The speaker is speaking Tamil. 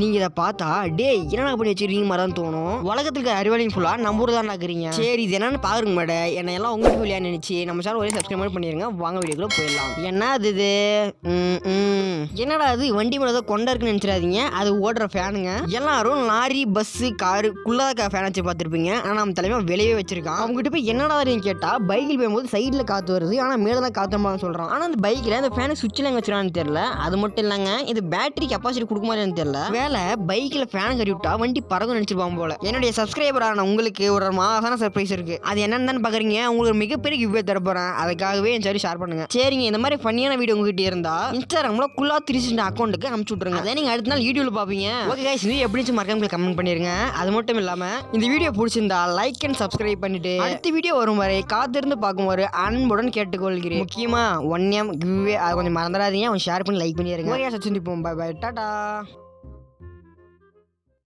நீங்க இதை பார்த்தா டேய் என்னடா பண்ணி வச்சிருக்கீங்க மாதிரி தான் தோணும். உலகத்துக்கு அறிவாளியும் ஃபுல்லாக நம்ம ஊர் தான் இருக்கிறீங்க. சரி இது என்னன்னு பாருங்க மேடம் என்ன எல்லாம் உங்களுக்கு வழியாக நினைச்சு நம்ம சார் ஒரே சப்ஸ்கிரைப் பண்ணிடுங்க பண்ணிருங்க. வாங்க வீடியோக்குள்ள போயிடலாம். என்ன அது இது என்னடா அது வண்டி மேலே ஏதோ கொண்டா இருக்குன்னு நினைச்சிடாதீங்க. அது ஓடுற ஃபேனுங்க எல்லாரும் லாரி பஸ் காரு குள்ளாத ஃபேன் வச்சு பார்த்துருப்பீங்க. ஆனால் நம்ம தலைமை வெளியே வச்சிருக்கான். அவங்ககிட்ட போய் என்னடா நீங்க கேட்டால் பைக்கில் போகும்போது சைடில் காற்று வருது. ஆனால் மேலே தான் காற்று மாதிரி சொல்கிறான் ஆனால் அந்த பைக்கில் அந்த ஃபேனை சுவிட்சில் எங்கே வச்சிருக்கான்னு தெரியல. அது மட்டும் இல்லைங்க இது பேட்டரி கெப்பாசிட்டி கொடுக்க மாதிரின்னு தெரியல. ஒருவேளை பைக்கில் ஃபேன் கட்டி விட்டா வண்டி பறக்கும் நினைச்சிருப்பாங்க போல. என்னுடைய சப்ஸ்கிரைபரான உங்களுக்கு ஒரு மாசான சர்ப்ரைஸ் இருக்கு. அது என்னன்னு பாக்குறீங்க. உங்களுக்கு மிகப்பெரிய கிவ்வே தர போறேன். அதுக்காகவே என் சரி ஷேர் பண்ணுங்க. சரிங்க இந்த மாதிரி ஃபன்னியான வீடியோ உங்ககிட்ட இருந்தா இன்ஸ்டாகிராம்ல குல்லா திரிசிட்ட அக்கௌண்ட்டுக்கு அனுப்பிச்சு விட்ருங்க அதை நீங்க அடுத்த நாள் யூடியூப்ல பாப்பீங்க. ஓகே கைஸ் இது எப்படி மறக்காம கமெண்ட் பண்ணிருங்க. அது மட்டும் இல்லாம இந்த வீடியோ பிடிச்சிருந்தா லைக் அண்ட் சப்ஸ்கிரைப் பண்ணிட்டு அடுத்த வீடியோ வரும் வரை காத்திருந்து பார்க்குமாறு அன்புடன் கேட்டுக்கொள்கிறேன். முக்கியமா ஒன் எம் கிவ்வே அதை கொஞ்சம் மறந்துடாதீங்க. அவன் ஷேர் பண்ணி லைக் பண்ணிடுங்க okay Sachin bye bye tata.